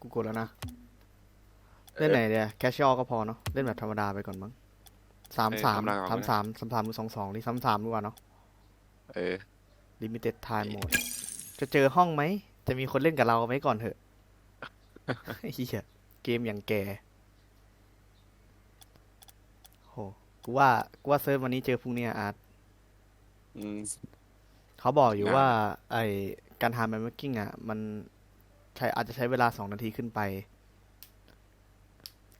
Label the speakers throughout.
Speaker 1: กูกดแล้วนะ เล่นไหนเดียแคชช a l ก็พอเนาะ เล่นแบบธรรมดาไปก่อนมั้งสามสามสามสามสามสามหรือสองสองนี่สามสามดีกว่าเนาะ
Speaker 2: เออ
Speaker 1: limited time mode จะเจอห้องไหม จะมีคนเล่นกับเราไหมก่อนเถอะเฮียเกมอย่างแกโห กูว่า กูว่าเซิร์ฟวันนี้เจอพรุ่งนี้อะอาร์ต
Speaker 2: อืม
Speaker 1: เขาบอกอยู่
Speaker 2: ง่าย
Speaker 1: ว่า ไอการทำแมมเมกิ้งอะ มันใช้อาจจะใช้เวลาสองนาทีขึ้นไป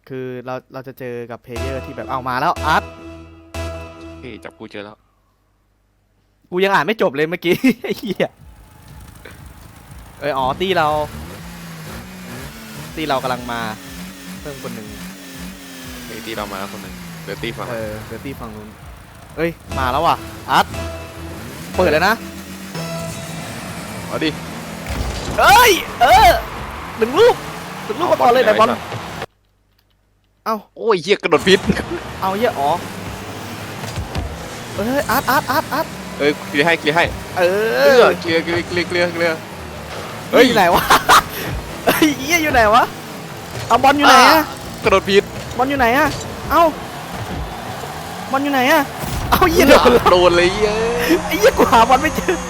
Speaker 1: คือเราเราจะเจอกับเพลเยอร์ที่แบบเอามาแล้วอาร์ต
Speaker 2: เฮ้ยจับกูเจอแล้ว
Speaker 1: กูยังอ่านไม่จบเลยเมื่อกี้ ไอ้เหี้ยเอยอ๋อตีเรา ตีเรากำลังมา เพิ่มคนหนึ่ง
Speaker 2: เฮ้ยตีเรามาแล้วคนหนึ่งเดี๋ยวตีฝั่ง
Speaker 1: เออเดี๋ยวตีฝั่งนู้นเอ้ย มาแล้วว่ะอาร์ตเปิดเลยนะ
Speaker 2: เอาดิ
Speaker 1: เอ้ย เออหนึ่งลูกหนึ่งลูกมาก่อนเลยไหนบอลเอ้า
Speaker 2: โอ้ยเหี้ยกระโดดพิษ
Speaker 1: เอาเหี้ยอ๋อเอ้ยอาร์ตอาร์ตอาร์ตอาร์ต
Speaker 2: เอ้ยเคลียร์ให้เคลียร์ให้
Speaker 1: เอ
Speaker 2: เอ
Speaker 1: อ
Speaker 2: อเคลียร์เคลียร์เคลียร์เคลียร์เคลียร์
Speaker 1: เฮ้ยอยู่ไหนวะเฮ้ยเหี้ยอยู่ไหนวะเอาบอลอยู่ไหนอะ
Speaker 2: กระโดดพิษ
Speaker 1: บอลอยู่ไหนอะเอ้าบอลอยู่ไหนอะเอาเหี้ยโดน
Speaker 2: โดนเลยเย้ย
Speaker 1: ไอ้เหี้ยกูหาบอลไม่เจอกูหา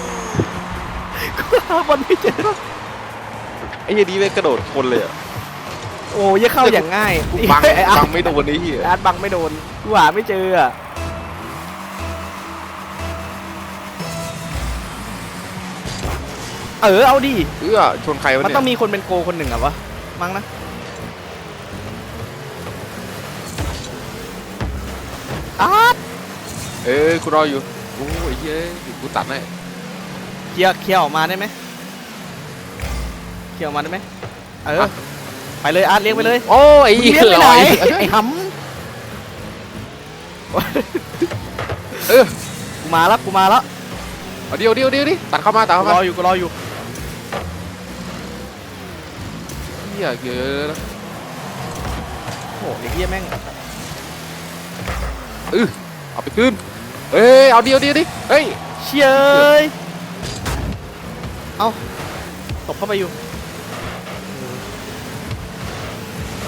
Speaker 1: บอลไม่เจอ
Speaker 2: ไอ้เหี้ยดีเลยกระโดดคนเลยอะ
Speaker 1: โอ้ยงเข้าอย่างง่าย
Speaker 2: กูบัง
Speaker 1: ไอ้อา
Speaker 2: บั
Speaker 1: ร์
Speaker 2: ง
Speaker 1: ต
Speaker 2: ไม่โดนไอ้เหี้ย
Speaker 1: อาร์ตบังไม่โดนกูหาไม่เจออะเออเอาดิ
Speaker 2: เอื้อชนใครวะ
Speaker 1: มัน
Speaker 2: เนี่
Speaker 1: ต้อยงมีคนเป็นโกคนหนึ่งอะวะมั้งนะอาร์ต
Speaker 2: เออกูรออยู่โอ้ยเย้ยเดี๋ยวกูตัดให้
Speaker 1: เคลียร์เคลียร์ออกมาได้ไหมเคลียร์ออกมาได้ไหมเออ ไปเลยอาร์ตเลี้ยงไปเลย
Speaker 2: โอ้ยไอ้
Speaker 1: เลี้
Speaker 2: เหี้
Speaker 1: ยงไปไหน
Speaker 2: ลอย
Speaker 1: ไอ้ห
Speaker 2: เออำ
Speaker 1: กูมาแล้วกูมาแล้ว
Speaker 2: เอาเดียวเดียวเดียวดิตัดเข้ามาตัด
Speaker 1: กู
Speaker 2: เข้ารมา
Speaker 1: ออยู่กูรออยู่
Speaker 2: เหี้ยเยอะ
Speaker 1: โอ้โหไอ้เหี้ยแม่ง
Speaker 2: เอาไปขึ้นเอ้ยเอาเดียวเดียวดิเฮ้ย
Speaker 1: เชี่ยเอ้ย เอาตบเข้าไปอยู่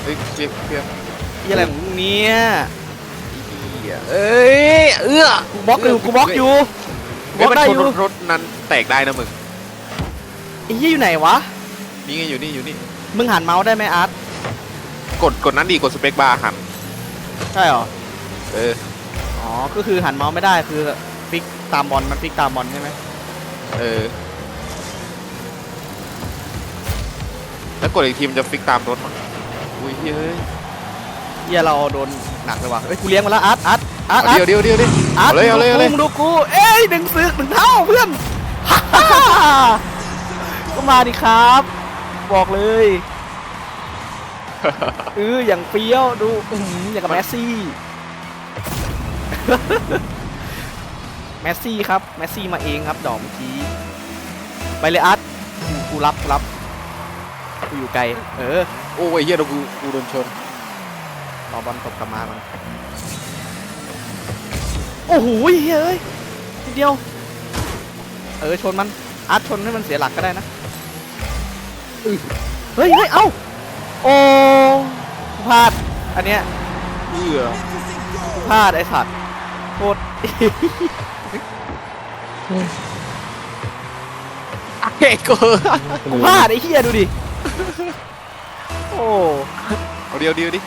Speaker 2: เฮ้ยเคลียร์เคลียร์
Speaker 1: เหี้ยอะไรของมึงเนี่ย
Speaker 2: เหี้ยเอ้ยเอื้อ
Speaker 1: กูบล็อกอยู่กูบล็อกอยู่กูบ
Speaker 2: เฮ้ย
Speaker 1: ล็อก
Speaker 2: มัน
Speaker 1: ได้
Speaker 2: ช
Speaker 1: อนยู่
Speaker 2: รถรถนั้นแตกได้นะมึง
Speaker 1: ไอ้เหี้ยอยู่ไหนวะ
Speaker 2: นี่ไงอยู่นี่อยู่นี่
Speaker 1: มึงหันเมาส์ได้ไหมอาร์ต
Speaker 2: กดกดนั้นดีกดสเปคบาร์หัน
Speaker 1: ใช่เหรอ
Speaker 2: เออ
Speaker 1: อ๋อก็คือหันเมาส์ไม่ได้คือฟิกตามบอลมันฟิกตามบอลใช่ไหม
Speaker 2: เออ แล้วกดอีกทีมันจะฟิกตามรถมันอุ้ยเฮ้ย
Speaker 1: เหี้ยเราโดนหนักเลยว่ะเอ้ยกูเลี้ยงมาแล้วอาร์ตอาร์ตอาร์ต
Speaker 2: เอา
Speaker 1: อาร์ต
Speaker 2: เดียวเดียวเดียวดิ
Speaker 1: อาร์ต
Speaker 2: เอาเลยเอาเลยเอาเลย
Speaker 1: มึงดูกูเอ้ยหนึ่งซึกหนึ่งเท่าเพื่อนก็มาดิครับ บอกเลยเอออย่างเปรี้ยวดูอื้อหืออย่างกับแมสซี่ แมสซี่ครับ แมสซี่มาเองครับดอกเมื่อกี้ ไปเลยอาร์ตกูกูรับกูรับ กูอยู่ไกล เออ
Speaker 2: โอ้ยเฮียเรากูกูโดนชน
Speaker 1: รอบอลตบกลับมามันโอ้โหเฮ้ยทีเดียว เออชนมันอาร์ตชนให้มันเสียหลักก็ได้นะอื้อเฮ้ยเฮ้ยเอ้าโอ้กูพลาดอันเนี้ย
Speaker 2: เอื้อ
Speaker 1: กูพลาดไอ้สัตว์โคตร
Speaker 2: เฮ้ยกู
Speaker 1: กูพลาดไอ้เหี้ยดูดิ โอ้
Speaker 2: เอาเดียวเดียวดิ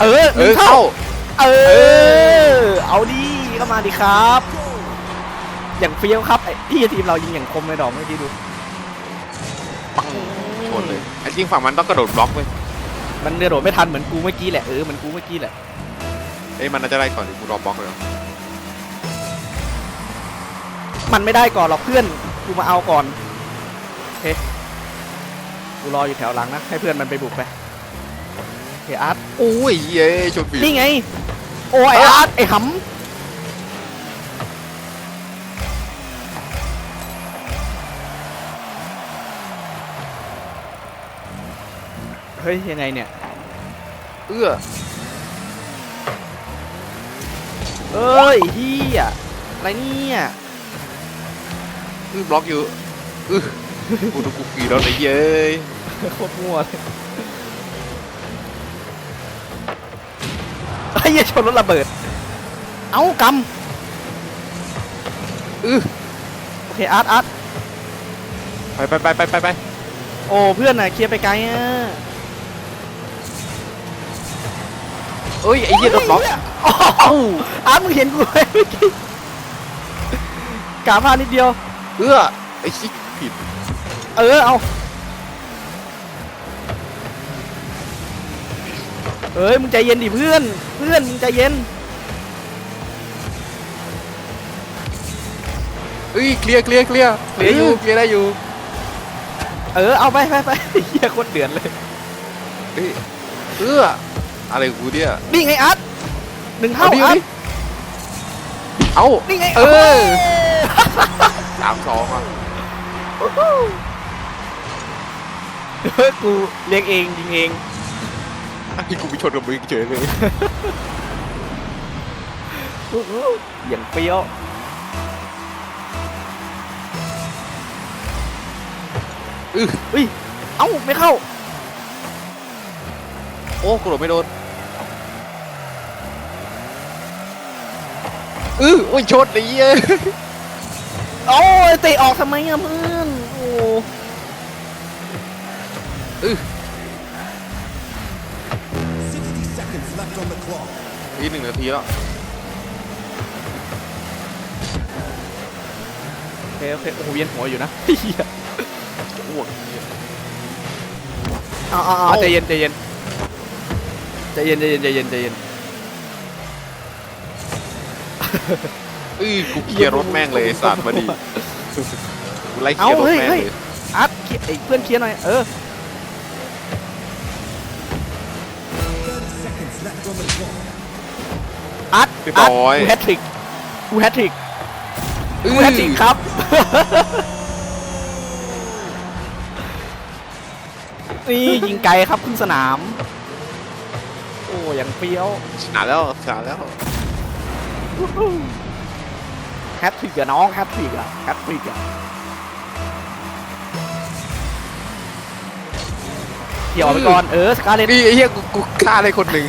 Speaker 1: เออ
Speaker 2: เออเข้า
Speaker 1: เออ เอาดิก็มาดิครับ อย่างเฟี้ยวครับไอ้พี่ทีมเรายิงอย่างคมเลยดอกเมื่อกี้ดู
Speaker 2: ปังชนเลยไอ้จริงฝั่งมันต้องกระโดดบล็อกเว้ย
Speaker 1: มันกระโดดไม่ทันเหมือนกูเมื่อกี้แหละ เออเหมือนกูเมื่อกี้แหละ
Speaker 2: เอ้ยมันน่าจะได้ก่อนดิกูรอบล็อกเลย
Speaker 1: มันไม่ได้ก่อนหรอกเพื่อน กูมาเอาก่อนโอเคกูรออยู่แถวหลังนะ ให้เพื่อนมันไปบุกไปโอเคอาร์ต
Speaker 2: โอ้ยเย้ชนปี
Speaker 1: นี่ไง โอ้ยไอ้อาร์ตไอ้หำเฮ้ยยังไงเนี่ย
Speaker 2: เอื้อ
Speaker 1: เอ้ยเฮียอะไรเนี่ย
Speaker 2: อื้อ บล็อกอยู่อื้อกูดูกูกี่รถไอ้เย้ย
Speaker 1: โคตรมั่วเลยไอ้เหี้ยชนรถระเบิด เอ้ากำ
Speaker 2: อื้อ
Speaker 1: โอเคอาร์ตอาร์ต
Speaker 2: ไปไปไปไปไปไป
Speaker 1: โอ้เพื่อนน่ะเคลียร์ไปไกลอะ
Speaker 2: เอ้ยไอ้เหี้ยรถล็อก
Speaker 1: เอ้าอาร์ตมึงเห็นกูไหมเมื่อกี้กาพลาดนิดเดียว
Speaker 2: เอื้อไอ้ชิผิด
Speaker 1: เออเอาเอ้ยมึงใจเย็นดิเพื่อน เพื่อนมึงใจเย็น
Speaker 2: เอ้ยเคลียร์เคลียร์เคลียร์เคลียร์อยู่เคลียร์ได้อยู่
Speaker 1: เออเอาไปไปไปเฮียโคตรเดือดเลย
Speaker 2: เอ้ยเอื้ออะไรของกูเนี่ย
Speaker 1: นี่ไงอาร์ตหนึ่งเท่า
Speaker 2: เอาดิ
Speaker 1: อา
Speaker 2: เอา
Speaker 1: ร์ต
Speaker 2: ดิเอา
Speaker 1: นี่ไง
Speaker 2: เออสามสองอะ
Speaker 1: เฮ้ยกูเลี้ยงเองยิงเอง
Speaker 2: ที่กูไปชนกับมึงเฉยเลย
Speaker 1: อย่างเปรี้ยว
Speaker 2: อื้อ
Speaker 1: เฮ้ยเอ้าไม่เข้า
Speaker 2: โอ้กูโดดไม่โดนอื้อโอ้ยชนไอ้เหี้ย
Speaker 1: โอ้ยเตะออกทำไมอะเพื่อนโอ้
Speaker 3: 60 seconds left on the clock.
Speaker 2: อีกหนึ่งนาทีแล้ว
Speaker 1: โอเคโอเคโอ้โหเวียนหัวอยู่นะเฮีย
Speaker 2: อ้วกเหี้ย
Speaker 1: เอาเอาเอาใจเย็นใจเย็นใจเย็นใจเย็นใจเย็นใจเย็น
Speaker 2: อื้อกูเคลียร์รถแม่งเลยไอ้สัตว์มาดิกูไล่เคลียร์รถแม่งเลย
Speaker 1: อาร์ตเคลียร์ไอ้เพื่อนเคลียร์หน่อย เออ
Speaker 3: 30 seconds left on the clock.
Speaker 1: อาร์ต
Speaker 2: เรียบ
Speaker 1: อาร์ต
Speaker 2: ร้อย
Speaker 1: กูแฮตทริกกูแฮตทริก
Speaker 2: อื้
Speaker 1: กู
Speaker 2: อ
Speaker 1: แฮตทริกครับ นี่ยิงไกลครับขึ้นสนาม โอ้ยังเปรี้ยว
Speaker 2: ชนะแล้วชนะแล้ว
Speaker 1: แฮตทริกอะน้องแฮตทริกอะแฮตทริกอะเกี่ยวไปก่อนเออสกาเลต
Speaker 2: นี่ไอ้เหี้ยกูกูฆ่าได้คนหนึ่ง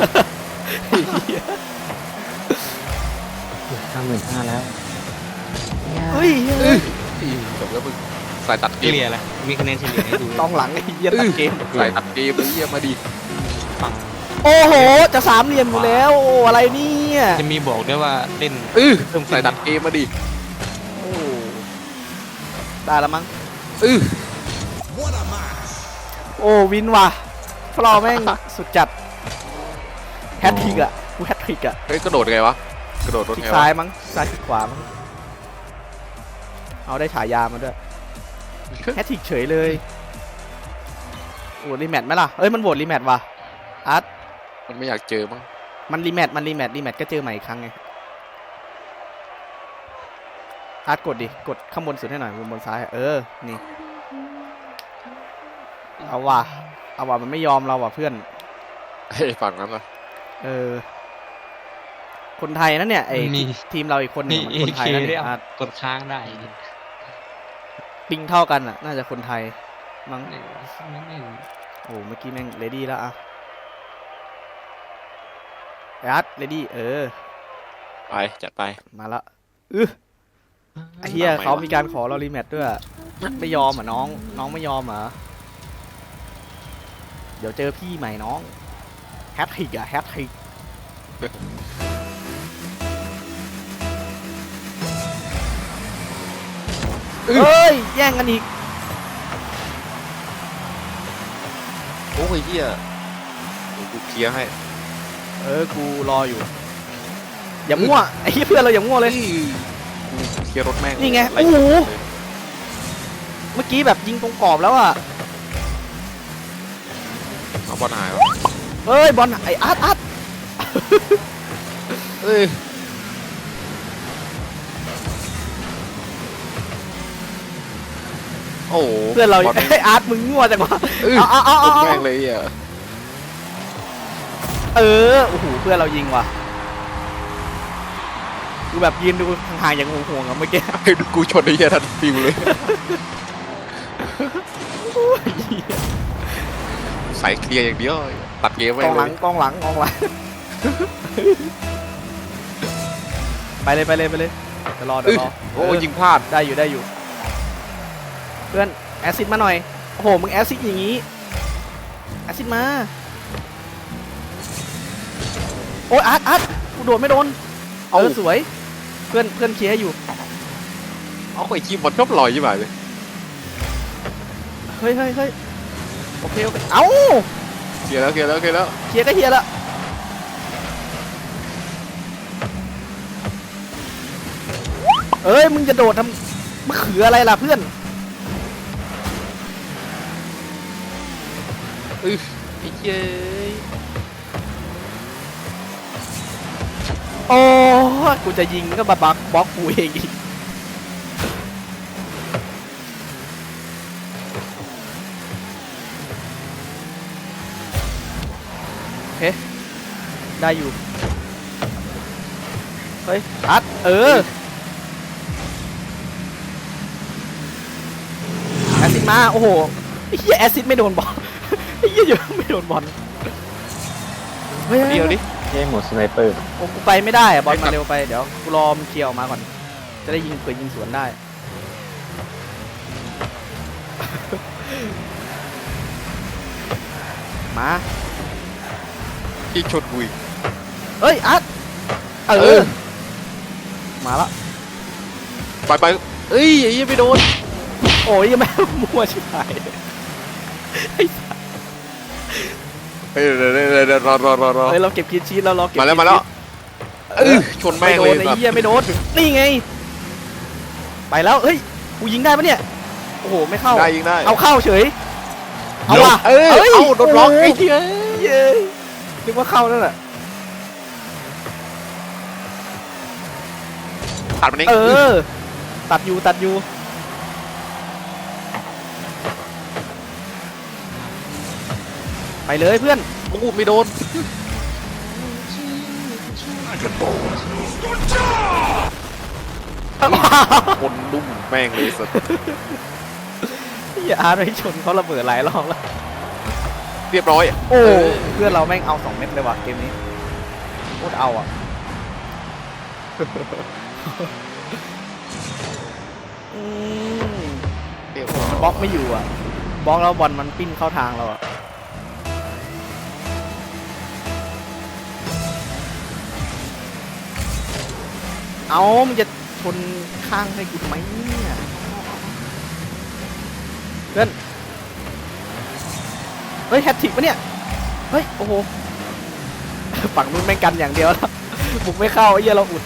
Speaker 4: ห้าหมื่นห้าแล้ว
Speaker 1: เฮ้ยเฮ้ย
Speaker 2: จบแล้วมึงสายตัดเก
Speaker 4: เฉ
Speaker 2: ม
Speaker 4: ลี่ยล้วมีคะแนนเฉลี่ยให้ดู
Speaker 1: ต้องหลังไอ้เหี้ยตัดเกม
Speaker 2: สายตัดเกมไอ้เหี้ยมาดิ
Speaker 4: ฟัง
Speaker 1: โอ้โห จะสามเหลี่ยมอยู่แล้วโอ้อะไรเนี่ย
Speaker 4: จะมีบอกด้วยว่าเล่น
Speaker 2: อื้อ
Speaker 4: เพิ่มขึ้น
Speaker 2: สายตัดเกมมาดิ
Speaker 1: โอ้ได้แล้วมั้ง
Speaker 2: อื้อ
Speaker 3: What a match!
Speaker 1: โอ้วินว่ะพวกเราแม่งสุดจัดแฮตทริกอะกูแฮตทริกอะ
Speaker 2: เฮ้ยกระโดดไงวะกระโดดรถ
Speaker 1: คลิก
Speaker 2: ไง
Speaker 1: ซ้าะวยมั้งซ้ายคลิกขวามั้งเอาได้ฉายามาด้วยแฮตทริกเฉยเลยโอ้รีแมทไหมล่ะเอ้ยมันโหวตรีแมทว่ะอาร์ต
Speaker 2: มันไม่อยากเจอมั้ง
Speaker 1: มันรีแมทมันรีแมทรีแมทก็เจอใหม่อีกครั้งไงอาร์ตกดดิ กดข้างบนสุดให้หน่อยบนบนซ้ายอะเออ นี่ เอาว่ะ เอาว่ะมันไม่ยอมเราว่ะเพื่อน
Speaker 2: เฮ้ยฝั่งนั้นเหรอ
Speaker 1: เออ คนไทยนะเนี่ยไอ้
Speaker 4: มี
Speaker 1: ทีมเราอีกคนหนึ
Speaker 4: มี
Speaker 1: งมัน
Speaker 4: เอ
Speaker 1: คนไท
Speaker 4: เค
Speaker 1: ยนะ
Speaker 4: ได้
Speaker 1: เนี่ย
Speaker 4: เอา
Speaker 1: อาร์ต
Speaker 4: กดค้างได้
Speaker 1: ปิงเท่ากันอะ น่าจะคนไทยมั้ง
Speaker 4: ไม่ไม่
Speaker 1: โอ้เมื่อกี้แม่งเลดี้แล้วอะไอ้อา ร์ตเลดี้เออ
Speaker 2: ไป จัดไป
Speaker 1: มาละอือไอ้เฮีย
Speaker 2: ทำไมวะ
Speaker 1: เขามีการขอเรารีแมทด้วยอะไม่ยอมอะน้อง น้องไม่ยอมเหรอเดี๋ยวเจอพี่ใหม่น้องแฮตทริกอะแฮตทริกเอ้ย แย่งกันอีก
Speaker 2: โอ้ยเหี้ยเดี๋ยวกูเคลียร์ให้
Speaker 1: เออ กูรออยู่ อย่ามั่วไอ้เหี้ยเพื่อนเราอย่ามั่วเลย
Speaker 2: กูเคลียร์รถแม่ง
Speaker 1: นี่ไง
Speaker 2: ล่
Speaker 1: โอ้โห
Speaker 2: เลย
Speaker 1: เมื่อกี้แบบยิงตรงกรอบแล้วอะ
Speaker 2: เอาบอลหายวะ
Speaker 1: เอ้ยบอลไอ้อาร์ตอาร์ต
Speaker 2: เอ้ยโอ้โห
Speaker 1: เพื่อนเรา
Speaker 2: บอลแม่ง
Speaker 1: ไอ้อาร์ตมึงมั่วจังวะ
Speaker 2: เออ
Speaker 1: เอาเอาเอา
Speaker 2: รถ
Speaker 1: เอา
Speaker 2: แม่งเลยอะ
Speaker 1: เออโอ้โหเพื่อนเรายิงว่ะกูแบบยืนดูห่างๆอย่างห่วงๆอะเมื่อกี้
Speaker 2: ให้ดูกูชนไอ้เหี้ยทันฟิวเลยใส่เคลียร์อย่างเดียวตัดเกม
Speaker 1: ก
Speaker 2: ไป
Speaker 1: องห
Speaker 2: เล
Speaker 1: ลัง
Speaker 2: ย
Speaker 1: กองหลังกองหลัง ไปเลยไปเลยไปเลยเดี๋ยวรอเดี๋
Speaker 2: เอ้
Speaker 1: ย
Speaker 2: ยว
Speaker 1: รอ
Speaker 2: โอ้
Speaker 1: เออ
Speaker 2: ยิงพลาด
Speaker 1: ได้อยู่ได้อยู่ เพื่อนแอซิดมาหน่อยโอ้โหมึงแอซิดอย่างนี้แอซิดมา โอ้ยอาร์ตอาร์ตกูโดดไม่โดนเออสวย เพื่อนเพื่อนเคลียร์ให้อยู่
Speaker 2: เอาไอ้คีมบอลชอบลอยยี่หมายเลย
Speaker 1: เฮ้ยเฮ้ยเฮ้ยโอเคโอเคเอ้า
Speaker 2: เคลียร์แล้วเคลียร์แล้วเคลียร์แล้ว
Speaker 1: เคลียร์ก็เคลียร์ละเอ้ยมึงจะโดดทำมะเขืออะไรล่ะเพื่อน
Speaker 2: เอ้ยไอ้เจ้ย
Speaker 1: โอ้ยกูจะยิงก็มาบักบล็อกกูเองอีกโอเคได้อยู่ เฮ้ยอัดเออแอซิดมา โอ้โหไอ้เหี้ยแอซิดไม่โดนบอลไอ้เหี้ยเยอะไม่โดนบอลเฮ้ย
Speaker 2: เดียวดิ
Speaker 5: ใช่หมดสไนเปอร์
Speaker 1: โอ้กูไปไม่ได้อะบอล
Speaker 2: ไม่กลั
Speaker 1: มา
Speaker 2: บ
Speaker 1: เร็วไปเดี๋ยวกูรอมันเคลียร์ออกมาก่อน จะได้ยิงเผื่อยิงสวนได้ มา
Speaker 2: ที่ชนกูอีก
Speaker 1: เอ้ยอัดเอ
Speaker 2: เอ
Speaker 1: อ
Speaker 2: อ
Speaker 1: มาละ
Speaker 2: ไปไปเอ้ยไอ้เหี้ยังไม่โดน
Speaker 1: โอ้ยยังไม่ มั่วชิบหาย
Speaker 2: เฮ้ยเดี๋ยวเดี๋ยวเดี๋ยวเดี๋ยวรอรอรอรอ
Speaker 1: เฮ้ยเราเก็บคีย์ชีตแล้วเราเก็บ
Speaker 2: มาแล้วมาแล้วเออชน
Speaker 1: ไม่
Speaker 2: แม่ง
Speaker 1: โด
Speaker 2: เลย
Speaker 1: นไอ้
Speaker 2: สัตว์
Speaker 1: เหี้ยไม่โดนนี่ไง ไปแล้วเฮ้ยกูยิงได้ปะเนี่ยโอ้โหไม่เข้า
Speaker 2: ได้ยิงได้
Speaker 1: เอาเข้าเฉย เอาว่ะ
Speaker 2: เออเอาโดนบล็อกไอ้เหี้ย
Speaker 1: เย้นึกว่าเข้านั่นแหละ
Speaker 2: ตัดมันเอง
Speaker 1: เออ ตัดอยู่ตัดอยู่ ไปเลยเพื่อน
Speaker 2: โอ้ไม่โดนคนดุ้มแม่งเลยสัตว์
Speaker 1: อย่าอาร์ตไปชนเขาระเบิดหลายรอบแล้ว
Speaker 2: เรียบร้อย
Speaker 1: โอ้
Speaker 2: เออ
Speaker 1: เพื่อนเราแม่งเอาสองเม็ดเลยว่ะเกมนี้โคตรเอาอะอืม
Speaker 2: เรียบร้อย
Speaker 1: บล็อกไม่อยู่อะบล็อกแล้วบอลมันปิ้นเข้าทางเราอะ เอามันจะชนข้างให้กูทำไมเนี่ยเพื่อนเฮ้ยแฮตทริกปะเนี่ยเฮ้ยโอ้โหฝั่งนู้นแม่งกันอย่างเดียวแล้วบุกไม่เข้าไอ้เหี้ยเราอุด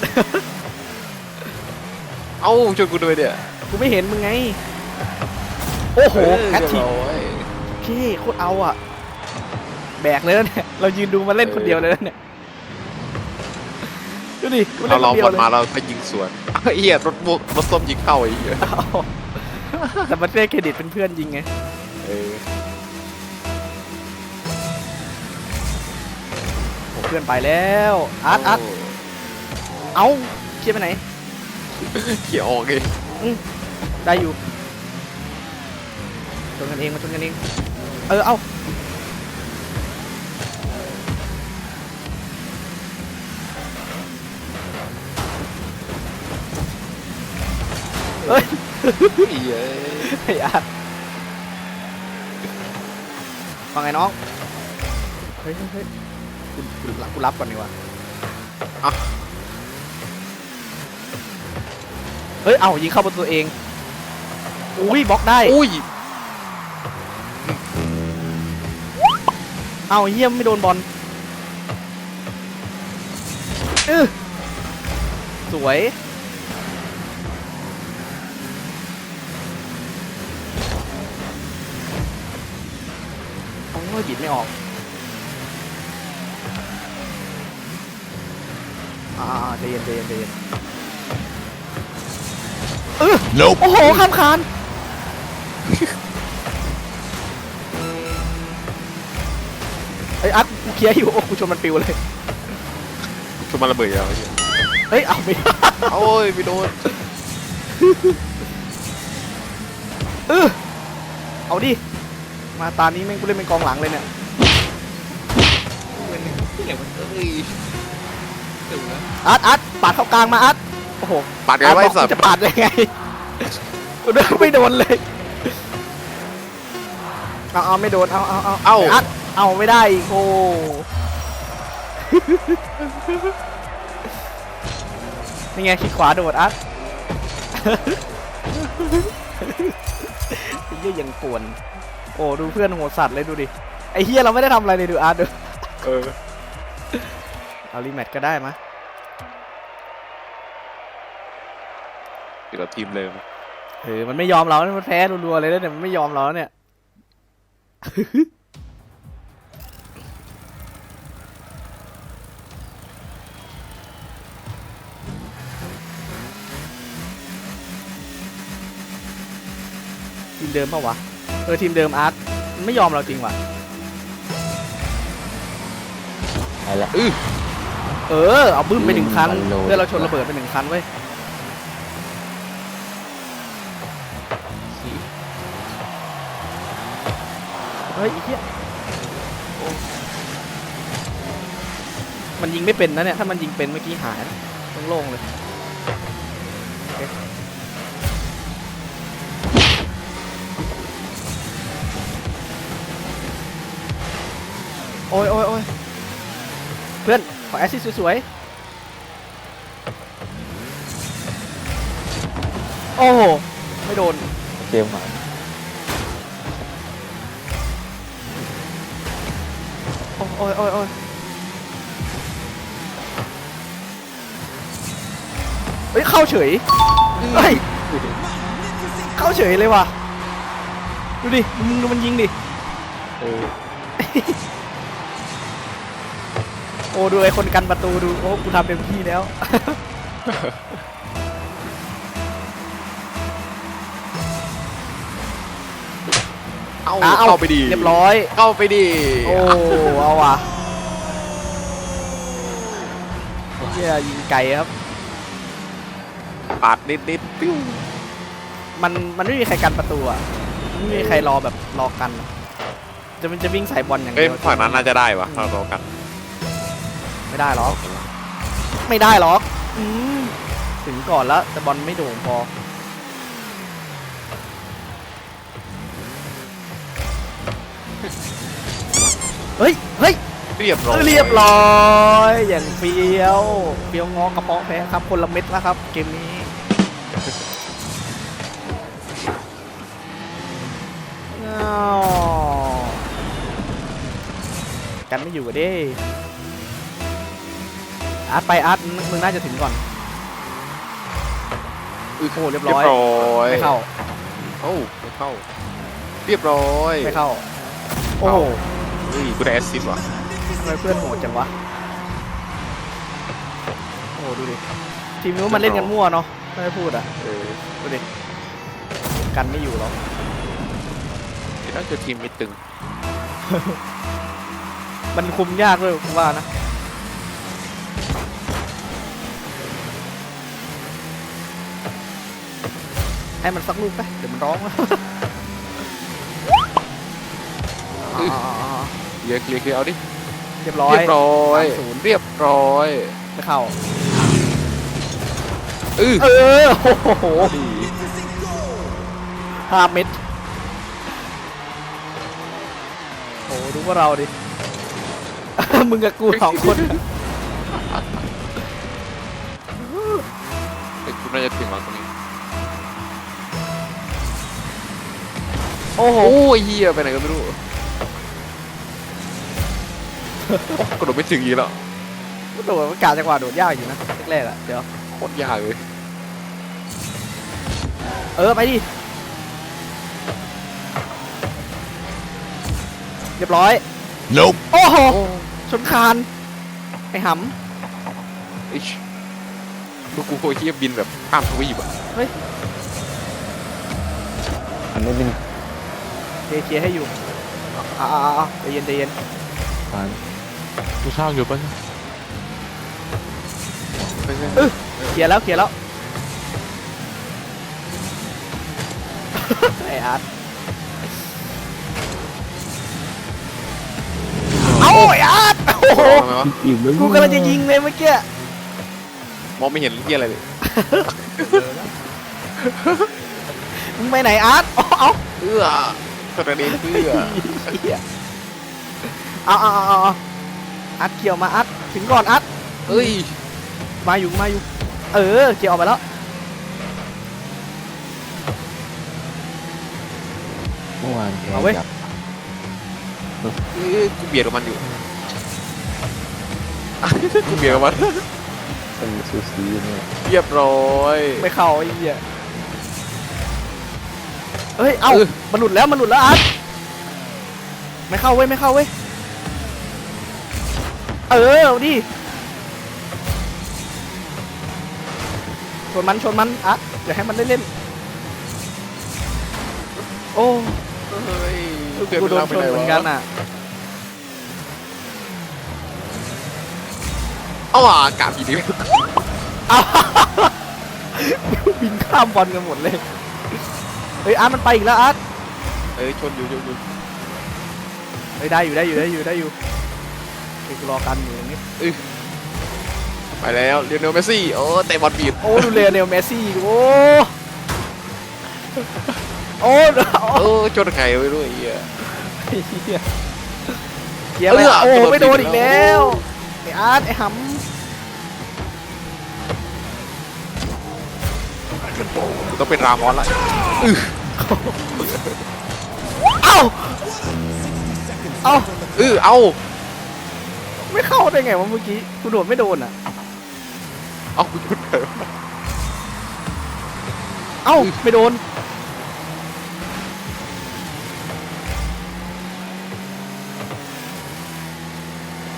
Speaker 2: เอ้าช่วยกูด้วยเนี่ย
Speaker 1: กูไม่เห็นมึงไง โอ้โห
Speaker 2: เออ
Speaker 1: แฮตทริก
Speaker 2: เรียบร้อย
Speaker 1: โอเคโคตรเอาอะ แบกเลยนะเนี่ยเรายืนดูมันเล่นคนเดียวเลยนะเนี่ย ดูดิมันเล่
Speaker 2: เรา
Speaker 1: นค
Speaker 2: ลอง
Speaker 1: นเดียวเลย
Speaker 2: บอลมาเราไปยิงสวนไอ้เหี้ยรถบุกรถส้มยิงเข้าไอ้เหี้ย
Speaker 1: เอาแต่มันได้เครดิตเป็นเพื่อนยิงไง
Speaker 2: เออ
Speaker 1: โอ้เพื่อนไปแล้ว อาร์ตอาร์ตเอาเคลียร์ไปไหน
Speaker 2: เขี่ยออกเอง
Speaker 1: ได้อยู่ชนกันเองมาชนกันเอง เออ เอา เฮ้ย
Speaker 2: ไอ้เหี้ย
Speaker 1: ไอ้อาฟังไงน้อง เฮ้ยเฮ้ยเฮ้ยกูกูรับกูรับก่อนดีกว่า
Speaker 2: อะ
Speaker 1: เฮ้ย เอายิงเข้าประตูเอง อุ้ยบล็อกได้
Speaker 2: อุ้ย
Speaker 1: เอาเยี่ยมไม่โดนบอลเออสวย โอ้ยบิดไม่ออกอ่าใจเย็นใจเย็นใจเย็นเออ
Speaker 3: Nope.
Speaker 1: โอ้โหข้ามคานเฮ้ยอัดกูเคลียร์อยู่โอ้กูชนมันปิวเลย
Speaker 2: ชนมันระเบิดแล้วไอ้เหี้ย
Speaker 1: เฮ้ยเอาไม่ได้
Speaker 2: โอ้ยไม่โดน
Speaker 1: เออเอาดิ มาตานี้แม่งกูเล่นเป็นกองหลังเลยเนี่ย
Speaker 2: เป็นเหี้ยมันเอ้ยดูนะ
Speaker 1: อาร์ตอาร์ตปาดเข้ากลางมาอาร์ตโอ้โห
Speaker 2: ปาดไง
Speaker 1: อาร์ต
Speaker 2: วะ
Speaker 1: บอ
Speaker 2: ไอ้
Speaker 1: ก
Speaker 2: สัต
Speaker 1: กู
Speaker 2: ว์
Speaker 1: จะปาดได้ไงกูเดินไม่โดนเลยเอาเอาไม่โดนเอาเอาเอา
Speaker 2: เอ้า
Speaker 1: อาร์ตเอาไม่ได้อีกโอ้นี่ไงคลิกขวาโดดอาร์ตไอ้เหี้ยยังปวน โอ้ดูเพื่อนโหดสัตว์เลยดูดิไอ้เฮียเราไม่ได้ทำอะไรเลยดูอาร์ตดู
Speaker 2: เออ
Speaker 1: เอารีแมทก็ได้มะ
Speaker 2: เดี๋ยวเราทีมเลย
Speaker 1: เออมันไม่ยอมเราเนี่ยมันแพ้รัวๆเลยแล้วเนี่ยมันไม่ยอมเราแล้วเนี่ย ทีมเดิมเปล่าวะ เออทีมเดิมอาร์ตมันไม่ยอมเราจริงว่ะ
Speaker 5: ไปละ
Speaker 1: เออ เอาบึ้มไปหนึ่งคัน
Speaker 5: มันโหลด
Speaker 1: เพื่อนเราชนระเบิดไปหนึ่งคันเว้ยเฮ้ยอีกเหี้ยโอ้มันยิงไม่เป็นนะเนี่ย ถ้ามันยิงเป็นเมื่อกี้หายนะต้องโล่งเลยโอเค โอ้ยโอ้ยโอ้ยเพื่อน ขอแอสซิสสวยๆ โอ้โห ไม่โดน
Speaker 5: เกมหมา
Speaker 1: โอ้ยโอ้ยโอ้ยโอ้ยเฮ้ย เข้าเฉย เฮ้ย เข้าเฉยเลยว่ะ ดูดิ มึงดูมันยิงดิ
Speaker 5: เออ
Speaker 1: โอ้ดูไอ้คนกันประตูดูโอ้กูทำเต็มที่แล้ว
Speaker 2: เอ้า
Speaker 1: อะ
Speaker 2: เข้าไปดี
Speaker 1: เรียบร้อย
Speaker 2: เข้าไปดี
Speaker 1: โอ้เอาว่ะเฮียยิงไก่ครับ
Speaker 2: ปาดนิดนิดๆปิ้ว
Speaker 1: มันมันไม่มีใครกันประตูอะมันไม่มีใครรอแบบรอกันอะจะมันจะวิ่งใส่บอลอย่าง
Speaker 2: เอ้ย
Speaker 1: เดียว
Speaker 2: ฝั่งนั้นน่าจะได้วะเรารอกัน
Speaker 1: ไม่ได้หรอก ไม่ได้หรอกอืมถึงก่อนแล้วแต่บอลไม่โด่งพอ เฮ้ย เฮ้ย
Speaker 2: เรียบร้อย
Speaker 1: เรียบร้อยอย่างเฟี้ยวเฟี้ยวงอกระเพาะแพ้ครับ คนละเม็ดนะครับ เกมนี้อ้าวกันไม่อยู่กันดิ อาร์ตไปอาร์ตมึงมึงน่าจะถึงก่อน
Speaker 2: อุ้ย
Speaker 1: โอ้เรียบ
Speaker 2: เรีย
Speaker 1: ร้
Speaker 2: บ
Speaker 1: อย
Speaker 2: ร้อย
Speaker 1: ไม่เข้า
Speaker 2: เอ้าไม่เข้า เรียบร้อย
Speaker 1: ไม่เข้า โอ้โห
Speaker 2: เฮ้ยกูได้แอสซิสต์ว่ะ
Speaker 1: ทำไมเพื่อนโหดจังวะโอ้โหดูดิทีมนู้นมันเล่นกันมั่วเนาะไม่ได้พูดอะ
Speaker 2: เออ
Speaker 1: ดูดิกันไม่อยู่หรอก
Speaker 2: ที่นั่นคือทีมไม่ตึง
Speaker 1: มันคุมยากด้วยผมว่านะ ให้มันสักลูกไปเดี๋ยวมันร้อง
Speaker 2: อื้อ
Speaker 1: อ๋อ
Speaker 2: เคลียร์เคลียร์เคลียร์เอาดิ
Speaker 1: เรียบร้อย
Speaker 2: เรียบร้อย
Speaker 1: สามศูนย์
Speaker 2: เรียบร้อย
Speaker 1: ไม่เข้า
Speaker 2: อือ
Speaker 1: เออโอ้โห
Speaker 2: ดี
Speaker 1: ห้าเม็ดโอ้โหดูว่าเราดิ มึงกับกูสองคน
Speaker 2: เอ้ยกูน่าจะถึงแล้วตรงนี้
Speaker 1: โอ้โห
Speaker 2: โอ้ยเฮียไปไหนก็ไม่รู้โอ้กระโดดไม่ถึงอีกแล้ว
Speaker 1: โดดมันกาจังหวะโดดยากอยู่นะแรกๆอะเดี๋ยว
Speaker 2: โคตรยากเลย
Speaker 1: เออไปดิเรียบร้อย
Speaker 3: Nope.
Speaker 1: โอ้โห
Speaker 2: โอ้
Speaker 1: ชนคานไอ้ห
Speaker 2: อิชกูกูโคเฮียบินแบบข้ามทวีปอะ
Speaker 5: อันนี้เป็นำ
Speaker 1: เคลียร์ให้อยู่อ่าอ่าอ่าใจเย็นใจเย็น
Speaker 5: ตาย
Speaker 4: กูสร้างอยู่ปะ
Speaker 1: เนี่ยเคลียร์แล้วเคลียร์แล้ว ไอ้อาร์ตเอา
Speaker 2: ไอ้
Speaker 5: อาร์ตะอิ่
Speaker 1: กูกำลังจะยิงเลยเมื่อกี้
Speaker 2: มองไม่เห็นเหี้ยอะไรเลย
Speaker 1: มึงไปไหนอาร์ตเอ้า เอ
Speaker 2: อ กระเด็นเอื้อ
Speaker 1: เหี้ยเอาเอาเอาเอาอาร์ตเกี่ยวมาอาร์ตถึงก่อนอาร์ต
Speaker 2: เอ้ย
Speaker 1: มาอยู่มาอยู่เออเกี่ยวออกไปแล้ว
Speaker 5: เมื่อวานแก
Speaker 1: เอาเว้ย
Speaker 5: จับ
Speaker 2: เอ้ยกูเบียดกับมันอยู่กูเบียดกับมัน
Speaker 5: เออซูซีเนี่ย
Speaker 2: เรียบร้อย
Speaker 1: ไม่เข้าไอ้เหี้ย เฮ้ย เอ้า
Speaker 2: เออ
Speaker 1: มันหลุดแล้ว มันหลุดแล้วอาร์ตไม่เข้าเว้ย ไม่เข้าเว้ย เออเอาดิชนมัน ชนมันอาร์ตอย่าให้มันได้เล่น โอ้
Speaker 2: เฮ้ยเบียด
Speaker 1: กู
Speaker 2: กับ
Speaker 1: โดน
Speaker 2: เรา
Speaker 1: ช
Speaker 2: ไป
Speaker 1: น
Speaker 2: ไหน
Speaker 1: เหมือน
Speaker 2: วะ
Speaker 1: กันอะ
Speaker 2: เอ้าอากาศผีดิบ
Speaker 1: อ้าวบินข้ามบอลกันหมดเลย เฮ้ยอาร์ตมันไปอีกแล้วอาร์ต
Speaker 2: เอ้ยชนอยู่ชนอยู่
Speaker 1: เฮ้ยได้อยู่ได้อยู่ได้อยู่ได้อยู่เฮ้ยกูรอกันอยู่อย่างนี้
Speaker 2: ไปแล้วเรียนเนลเมสซี่โอ้เตะบอลบีด
Speaker 1: โอ้ดูเลเนลเมสซี่โอ้โอ้โอ้
Speaker 2: เออชนใครไม่รู้ไอ้เหี้ย
Speaker 1: เหี้ยเกียร์ไป
Speaker 2: เออ
Speaker 1: โอ้
Speaker 2: กระโดด
Speaker 1: ไม่โดน
Speaker 2: ผิด
Speaker 1: อีก
Speaker 2: แล้
Speaker 1: แล้ววไอ้อาร์ตไอ้หำ
Speaker 2: ต้องเป็นรามอนละ
Speaker 1: เอ้าเอ้า
Speaker 2: เออเอา
Speaker 1: ไม่เข้าได้ไงวะเมื่อกี้กูโดดไม่โดนอะ
Speaker 2: เอากูชนไปวะ
Speaker 1: เอ้าไม่โดน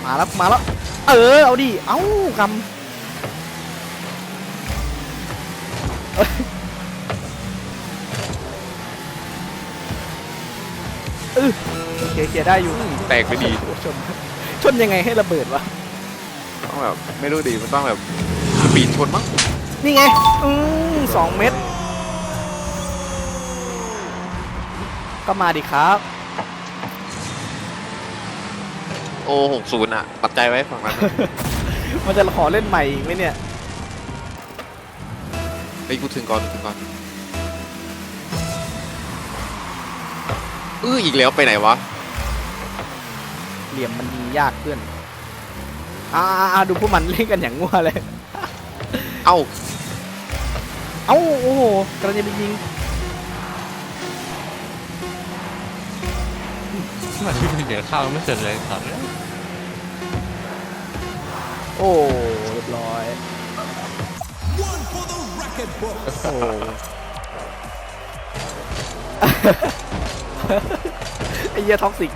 Speaker 1: มาแล้วมาแล้ว เออ เอาดิ เอ้ากำ เอ้ยเออโอเคเคลียร์ได้อยู่
Speaker 2: แตกไปดี
Speaker 1: ชนชนยังไงให้ระเบิดวะ
Speaker 2: ต้องแบบไม่รู้ดิมันต้องแบบปีนชนมั้ง
Speaker 1: นี่ไง อืมสองเม็ด ก็มาดิครับ
Speaker 2: โอ้หกศูนย์อะตัดใจไว้ฝั่งนั้น
Speaker 1: มันจะขอเล่นใหม่อีกไหมเนี่ย
Speaker 2: เฮ้ยกูถึงก่อนถึงก่อนเอออีกแล้วไปไหนวะ
Speaker 1: เหลี่ยมมันยิงยากเพื่อนอ่าอ่าอ่าดูพวกมันเล่นกันอย่างงัวเลย
Speaker 2: เอ้า
Speaker 1: เอ้าโอ้โหกำลังจะไปยิง
Speaker 4: มันที่เดี๋ยวข้าวไม่เสร็จเลยสัตว์
Speaker 1: โอ้เรียบร้อย โอ้ไอ้เหี้ยท็อกซิก